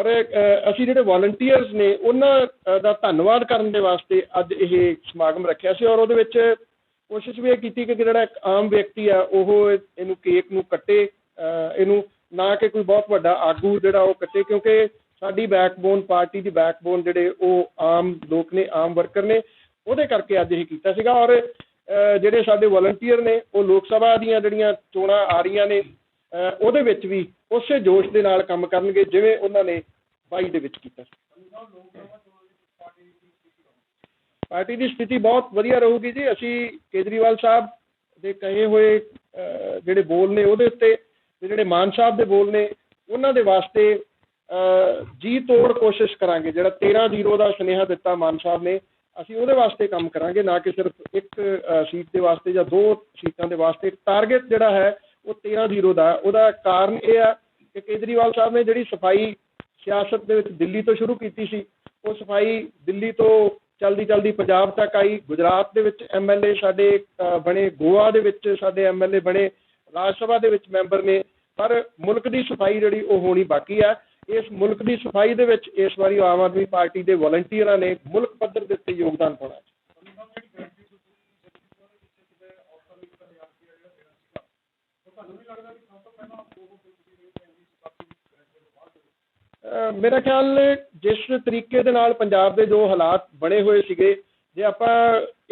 ਔਰ ਅਸੀਂ ਜਿਹੜੇ ਵਾਲੰਟੀਅਰਸ ਨੇ, ਉਹਨਾਂ ਦਾ ਧੰਨਵਾਦ ਕਰਨ ਦੇ ਵਾਸਤੇ ਅੱਜ ਇਹ ਸਮਾਗਮ ਰੱਖਿਆ ਸੀ। ਔਰ ਉਹਦੇ ਵਿੱਚ ਕੋਸ਼ਿਸ਼ ਵੀ ਇਹ ਕੀਤੀ ਕਿ ਜਿਹੜਾ ਇੱਕ ਆਮ ਵਿਅਕਤੀ ਆ, ਉਹ ਇਹਨੂੰ ਕੇਕ ਨੂੰ ਕੱਟੇ ਇਹਨੂੰ ਨਾ ਕਿ ਕੋਈ ਬਹੁਤ ਵੱਡਾ ਆਗੂ ਜਿਹੜਾ ਉਹ ਕੱਟੇ, ਕਿਉਂਕਿ ਸਾਡੀ ਬੈਕਬੋਨ ਪਾਰਟੀ ਦੀ ਬੈਕਬੋਨ ਜਿਹੜੇ ਉਹ ਆਮ ਲੋਕ ਨੇ, ਆਮ ਵਰਕਰ ਨੇ, ਉਹਦੇ ਕਰਕੇ ਅੱਜ ਇਹ ਕੀਤਾ ਸੀਗਾ। ਔਰ ਜਿਹੜੇ ਸਾਡੇ ਵਾਲੰਟੀਅਰ ਨੇ, ਉਹ ਲੋਕ ਸਭਾ ਦੀਆਂ ਜਿਹੜੀਆਂ ਚੋਣਾਂ ਆ ਰਹੀਆਂ ਨੇ ਉਹਦੇ ਵਿੱਚ ਵੀ ਉਸੇ ਜੋਸ਼ ਦੇ ਨਾਲ ਕੰਮ ਕਰਨਗੇ, ਜਿਵੇਂ ਉਹਨਾਂ ਨੇ 22 ਦੇ ਵਿੱਚ ਕੀਤਾ ਪਾਰਟੀ ਦੀ ਸਥਿਤੀ ਬਹੁਤ ਵਧੀਆ ਰਹੂਗੀ ਜੀ। ਅਸੀਂ ਕੇਜਰੀਵਾਲ ਸਾਹਿਬ ਦੇ ਕਹੇ ਹੋਏ ਜਿਹੜੇ ਬੋਲ ਨੇ ਉਹਦੇ ਉੱਤੇ ਜਿਹੜੇ ਮਾਨ ਸਾਹਿਬ ਦੇ ਬੋਲ ਨੇ, ਉਹਨਾਂ ਦੇ ਵਾਸਤੇ ਜੀ ਤੋੜ ਕੋਸ਼ਿਸ਼ ਕਰਾਂਗੇ। ਜਿਹੜਾ 13-0 ਦਾ ਸੁਨੇਹਾ ਦਿੱਤਾ ਮਾਨ ਸਾਹਿਬ ਨੇ, ਅਸੀਂ ਉਹਦੇ ਵਾਸਤੇ ਕੰਮ ਕਰਾਂਗੇ, ਨਾ ਕਿ ਸਿਰਫ ਇੱਕ ਸੀਟ ਦੇ ਵਾਸਤੇ ਜਾਂ ਦੋ ਸੀਟਾਂ ਦੇ ਵਾਸਤੇ। ਟਾਰਗੇਟ ਜਿਹੜਾ ਹੈ, ਉਹ 13-0 ਦਾ ਉਹਦਾ ਕਾਰਨ ਇਹ ਆ ਕਿ ਕੇਜਰੀਵਾਲ ਸਾਹਿਬ ਨੇ ਜਿਹੜੀ ਸਫ਼ਾਈ ਸਿਆਸਤ ਦੇ ਵਿੱਚ ਦਿੱਲੀ ਤੋਂ ਸ਼ੁਰੂ ਕੀਤੀ ਸੀ, ਉਹ ਸਫ਼ਾਈ ਦਿੱਲੀ ਤੋਂ ਚਲਦੀ ਚਲਦੀ ਪੰਜਾਬ ਤੱਕ ਆਈ, ਗੁਜਰਾਤ ਦੇ ਵਿੱਚ ਐਮਐਲਏ ਸਾਡੇ ਬਣੇ, ਗੋਆ ਦੇ ਵਿੱਚ ਸਾਡੇ ਐਮਐਲਏ ਬਣੇ, ਰਾਜ ਸਭਾ ਦੇ ਵਿੱਚ ਮੈਂਬਰ ਨੇ, ਪਰ ਮੁਲਕ ਦੀ ਸਫ਼ਾਈ ਜਿਹੜੀ ਉਹ ਹੋਣੀ ਬਾਕੀ ਆ। ਇਸ ਮੁਲਕ ਦੀ ਸਫ਼ਾਈ ਦੇ ਵਿੱਚ ਇਸ ਵਾਰੀ ਆਮ ਆਦਮੀ ਪਾਰਟੀ ਦੇ ਵਲੰਟੀਅਰਾਂ ਨੇ ਮੁਲਕ ਪੱਧਰ ਦੇ ਉੱਤੇ ਯੋਗਦਾਨ ਪਾਉਣਾ ਮੇਰਾ ਖਿਆਲ ਜਿਸ ਤਰੀਕੇ ਦੇ ਨਾਲ ਪੰਜਾਬ ਦੇ ਜੋ ਹਾਲਾਤ ਬਣੇ ਹੋਏ ਸੀਗੇ, ਜੇ ਆਪਾਂ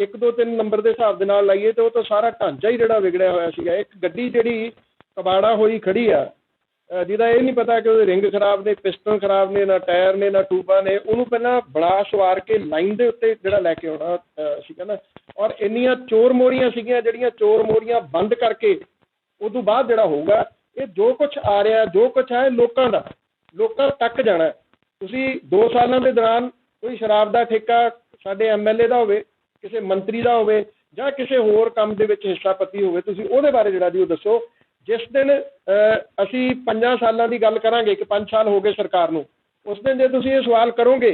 1 2 3 ਨੰਬਰ ਦੇ ਹਿਸਾਬ ਦੇ ਨਾਲ ਲਾਈਏ ਤੇ ਉਹ ਤਾਂ ਸਾਰਾ ਢਾਂਚਾ ਹੀ ਜਿਹੜਾ ਵਿਗੜਿਆ ਹੋਇਆ ਸੀਗਾ। ਇੱਕ ਗੱਡੀ ਜਿਹੜੀ ਕਬਾੜਾ ਹੋਈ ਖੜੀ ਆ ਜਿਹਦਾ ਇਹ ਨਹੀਂ ਪਤਾ ਕਿ ਉਹਦੇ ਰਿੰਗ ਖਰਾਬ ਨੇ, ਪਿਸਟਨ ਖਰਾਬ ਨੇ, ਨਾ ਟਾਇਰ ਨੇ, ਨਾ ਟੂਬਾਂ ਨੇ, ਉਹਨੂੰ ਪਹਿਲਾਂ ਬਣਾ ਸਵਾਰ ਕੇ ਲਾਈਨ ਦੇ ਉੱਤੇ ਜਿਹੜਾ ਲੈ ਕੇ ਆਉਣਾ ਸੀਗਾ ਨਾ। ਔਰ ਇੰਨੀਆਂ ਚੋਰ ਮੋਰੀਆਂ ਸੀਗੀਆਂ ਜਿਹੜੀਆਂ ਚੋਰ ਮੋਰੀਆਂ ਬੰਦ ਕਰਕੇ, ਉਦੋਂ ਬਾਅਦ ਜਿਹੜਾ ਹੋਊਗਾ, ਇਹ ਜੋ ਕੁਝ ਆ ਰਿਹਾ, ਜੋ ਕੁਝ ਹੈ ਲੋਕਾਂ ਦਾ ਲੋਕਾਂ ਤੱਕ ਜਾਣਾ ਤੁਸੀਂ 2 ਸਾਲਾਂ ਦੇ ਦੌਰਾਨ ਕੋਈ ਸ਼ਰਾਬ ਦਾ ਠੇਕਾ ਸਾਡੇ ਐਮਐਲਏ ਦਾ ਹੋਵੇ, ਕਿਸੇ ਮੰਤਰੀ ਦਾ ਹੋਵੇ ਜਾਂ ਕਿਸੇ ਹੋਰ ਕੰਮ ਦੇ ਵਿੱਚ ਹਿੱਸਾਪਤੀ ਹੋਵੇ, ਤੁਸੀਂ ਉਹਦੇ ਬਾਰੇ ਜਿਹੜਾ ਜੀ ਉਹ ਦੱਸੋ। ਜਿਸ ਦਿਨ ਅਸੀਂ 5 ਸਾਲਾਂ ਦੀ ਗੱਲ ਕਰਾਂਗੇ ਕਿ 5 ਸਾਲ ਹੋ ਗਏ ਸਰਕਾਰ ਨੂੰ, ਉਸ ਦਿਨ ਜੇ ਤੁਸੀਂ ਇਹ ਸਵਾਲ ਕਰੋਗੇ,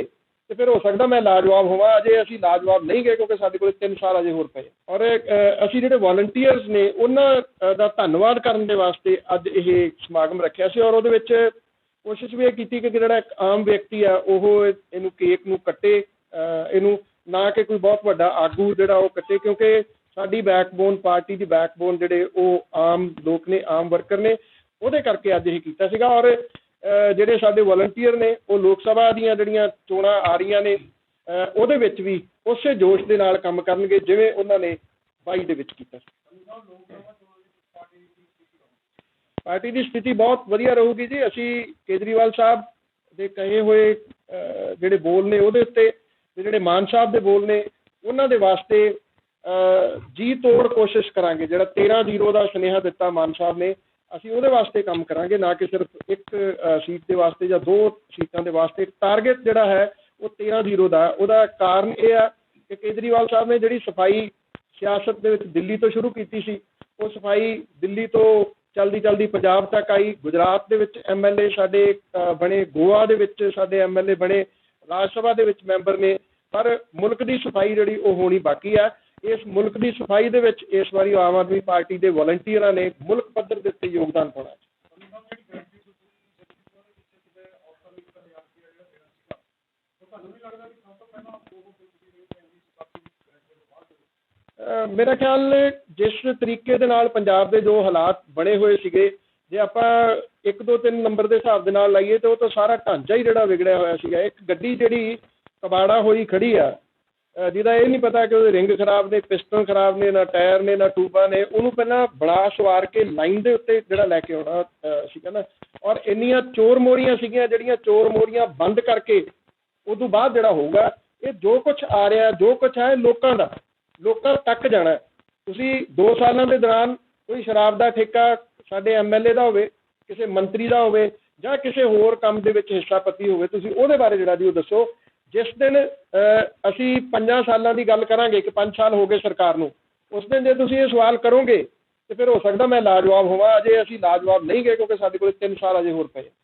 ਤੇ ਫਿਰ ਹੋ ਸਕਦਾ ਮੈਂ ਲਾਜਵਾਬ ਹੋਵਾਂ। ਅਜੇ ਅਸੀਂ ਲਾਜਵਾਬ ਨਹੀਂ ਗਏ ਕਿਉਂਕਿ ਸਾਡੇ ਕੋਲ 3 ਸਾਲ ਅਜੇ ਹੋਰ ਪਏ। ਔਰ ਅਸੀਂ ਜਿਹੜੇ ਵਾਲੰਟੀਅਰਸ ਨੇ, ਉਹਨਾਂ ਦਾ ਧੰਨਵਾਦ ਕਰਨ ਦੇ ਵਾਸਤੇ ਅੱਜ ਇਹ ਸਮਾਗਮ ਰੱਖਿਆ ਸੀ। ਔਰ ਉਹਦੇ ਵਿੱਚ ਕੋਸ਼ਿਸ਼ ਵੀ ਇਹ ਕੀਤੀ ਕਿ ਜਿਹੜਾ ਇੱਕ ਆਮ ਵਿਅਕਤੀ ਆ, ਉਹ ਇਹਨੂੰ ਕੇਕ ਨੂੰ ਕੱਟੇ ਇਹਨੂੰ ਨਾ ਕਿ ਕੋਈ ਬਹੁਤ ਵੱਡਾ ਆਗੂ ਜਿਹੜਾ ਉਹ ਕੱਟੇ, ਕਿਉਂਕਿ ਸਾਡੀ ਬੈਕਬੋਨ ਪਾਰਟੀ ਦੀ ਬੈਕਬੋਨ ਜਿਹੜੇ ਉਹ ਆਮ ਲੋਕ ਨੇ, ਆਮ ਵਰਕਰ ਨੇ, ਉਹਦੇ ਕਰਕੇ ਅੱਜ ਇਹ ਕੀਤਾ ਸੀਗਾ ਔਰ ਜਿਹੜੇ ਸਾਡੇ ਵਾਲੰਟੀਅਰ ਨੇ, ਉਹ ਲੋਕ ਸਭਾ ਦੀਆਂ ਜਿਹੜੀਆਂ ਚੋਣਾਂ ਆ ਰਹੀਆਂ ਨੇ ਉਹਦੇ ਵਿੱਚ ਵੀ ਉਸੇ ਜੋਸ਼ ਦੇ ਨਾਲ ਕੰਮ ਕਰਨਗੇ, ਜਿਵੇਂ ਉਹਨਾਂ ਨੇ 22 ਦੇ ਵਿੱਚ ਕੀਤਾ ਸੀ। ਪਾਰਟੀ ਦੀ ਸਥਿਤੀ ਬਹੁਤ ਵਧੀਆ ਰਹੂਗੀ ਜੀ। ਅਸੀਂ ਕੇਜਰੀਵਾਲ ਸਾਹਿਬ ਦੇ ਕਹੇ ਹੋਏ ਜਿਹੜੇ ਬੋਲ ਨੇ ਉਹਦੇ ਉੱਤੇ ਜਿਹੜੇ ਮਾਨ ਸਾਹਿਬ ਦੇ ਬੋਲ ਨੇ, ਉਹਨਾਂ ਦੇ ਵਾਸਤੇ ਜੀ ਤੋੜ ਕੋਸ਼ਿਸ਼ ਕਰਾਂਗੇ। ਜਿਹੜਾ 13-0 ਦਾ ਸੁਨੇਹਾ ਦਿੱਤਾ ਮਾਨ ਸਾਹਿਬ ਨੇ, ਅਸੀਂ ਉਹਦੇ ਵਾਸਤੇ ਕੰਮ ਕਰਾਂਗੇ, ਨਾ ਕਿ ਸਿਰਫ ਇੱਕ ਸੀਟ ਦੇ ਵਾਸਤੇ ਜਾਂ ਦੋ ਸੀਟਾਂ ਦੇ ਵਾਸਤੇ। ਟਾਰਗੇਟ ਜਿਹੜਾ ਹੈ, ਉਹ 13-0 ਦਾ ਉਹਦਾ ਕਾਰਨ ਇਹ ਆ ਕਿ ਕੇਜਰੀਵਾਲ ਸਾਹਿਬ ਨੇ ਜਿਹੜੀ ਸਫ਼ਾਈ ਸਿਆਸਤ ਦੇ ਵਿੱਚ ਦਿੱਲੀ ਤੋਂ ਸ਼ੁਰੂ ਕੀਤੀ ਸੀ, ਉਹ ਸਫ਼ਾਈ ਦਿੱਲੀ ਤੋਂ ਚਲਦੀ ਚਲਦੀ ਪੰਜਾਬ ਤੱਕ ਆਈ। ਗੁਜਰਾਤ ਦੇ ਵਿੱਚ ਐਮਐਲਏ ਸਾਡੇ ਬਣੇ, ਗੋਆ ਦੇ ਵਿੱਚ ਸਾਡੇ ਐਮਐਲਏ ਬਣੇ, ਰਾਜ ਸਭਾ ਦੇ ਵਿੱਚ ਮੈਂਬਰ ਨੇ। ਪਰ ਮੁਲਕ ਦੀ ਸਫ਼ਾਈ ਜਿਹੜੀ ਉਹ ਹੋਣੀ ਬਾਕੀ ਆ। ਇਸ ਮੁਲਕ ਦੀ ਸਫ਼ਾਈ ਦੇ ਵਿੱਚ ਇਸ ਵਾਰੀ ਆਮ ਆਦਮੀ ਪਾਰਟੀ ਦੇ ਵਲੰਟੀਅਰਾਂ ਨੇ ਮੁਲਕ ਪੱਧਰ ਦੇ ਉੱਤੇ ਯੋਗਦਾਨ ਪਾਉਣਾ ਹੈ। ਅਹ ਮੇਰਾ ਖਿਆਲ ਜਿਸ ਤਰੀਕੇ ਦੇ ਨਾਲ ਪੰਜਾਬ ਦੇ ਜੋ ਹਾਲਾਤ ਬਣੇ ਹੋਏ ਸੀਗੇ, ਜੇ ਆਪਾਂ 1 2 3 ਨੰਬਰ ਦੇ ਹਿਸਾਬ ਦੇ ਨਾਲ ਲਾਈਏ ਤੇ ਉਹ ਤਾਂ ਸਾਰਾ ਢਾਂਚਾ ਹੀ ਜਿਹੜਾ ਵਿਗੜਿਆ ਹੋਇਆ ਸੀਗਾ। ਇੱਕ ਗੱਡੀ ਜਿਹੜੀ ਕਬਾੜਾ ਹੋਈ ਖੜੀ ਆ ਜਿਹਦਾ ਇਹ ਨਹੀਂ ਪਤਾ ਕਿ ਉਹਦੇ ਰਿੰਗ ਖਰਾਬ ਨੇ, ਪਿਸਟਨ ਖਰਾਬ ਨੇ, ਨਾ ਟਾਇਰ ਨੇ, ਨਾ ਟੂਬਾਂ ਨੇ, ਉਹਨੂੰ ਪਹਿਲਾਂ ਬਣਾ ਸਵਾਰ ਕੇ ਲਾਈਨ ਦੇ ਉੱਤੇ ਜਿਹੜਾ ਲੈ ਕੇ ਆਉਣਾ ਸੀਗਾ ਨਾ। ਔਰ ਇੰਨੀਆਂ ਚੋਰ ਮੋਰੀਆਂ ਸੀਗੀਆਂ, ਜਿਹੜੀਆਂ ਚੋਰ ਮੋਰੀਆਂ ਬੰਦ ਕਰਕੇ ਉਦੋਂ ਬਾਅਦ ਜਿਹੜਾ ਹੋਊਗਾ, ਇਹ ਜੋ ਕੁਝ ਆ ਰਿਹਾ, ਜੋ ਕੁਝ ਹੈ ਲੋਕਾਂ ਦਾ। ਲੋਕਾਂ ਤੱਕ ਜਾਣਾ ਤੁਸੀਂ 2 ਸਾਲਾਂ ਦੇ ਦੌਰਾਨ ਕੋਈ ਸ਼ਰਾਬ ਦਾ ਠੇਕਾ ਸਾਡੇ ਐਮਐਲਏ ਦਾ ਹੋਵੇ, ਕਿਸੇ ਮੰਤਰੀ ਦਾ ਹੋਵੇ ਜਾਂ ਕਿਸੇ ਹੋਰ ਕੰਮ ਦੇ ਵਿੱਚ ਹਿੱਸਾਪਤੀ ਹੋਵੇ, ਤੁਸੀਂ ਉਹਦੇ ਬਾਰੇ ਜਿਹੜਾ ਜੀ ਉਹ ਦੱਸੋ। ਜਿਸ ਦਿਨ ਅਸੀਂ 5 ਸਾਲਾਂ ਦੀ ਗੱਲ ਕਰਾਂਗੇ ਕਿ 5 ਸਾਲ ਹੋ ਗਏ ਸਰਕਾਰ ਨੂੰ, ਉਸ ਦਿਨ ਜੇ ਤੁਸੀਂ ਇਹ ਸਵਾਲ ਕਰੋਗੇ, ਤੇ ਫਿਰ ਹੋ ਸਕਦਾ ਮੈਂ ਲਾਜਵਾਬ ਹੋਵਾਂ। ਅਜੇ ਅਸੀਂ ਲਾਜਵਾਬ ਨਹੀਂ ਗਏ ਕਿਉਂਕਿ ਸਾਡੇ ਕੋਲ 3 ਸਾਲ ਅਜੇ ਹੋਰ ਪਏ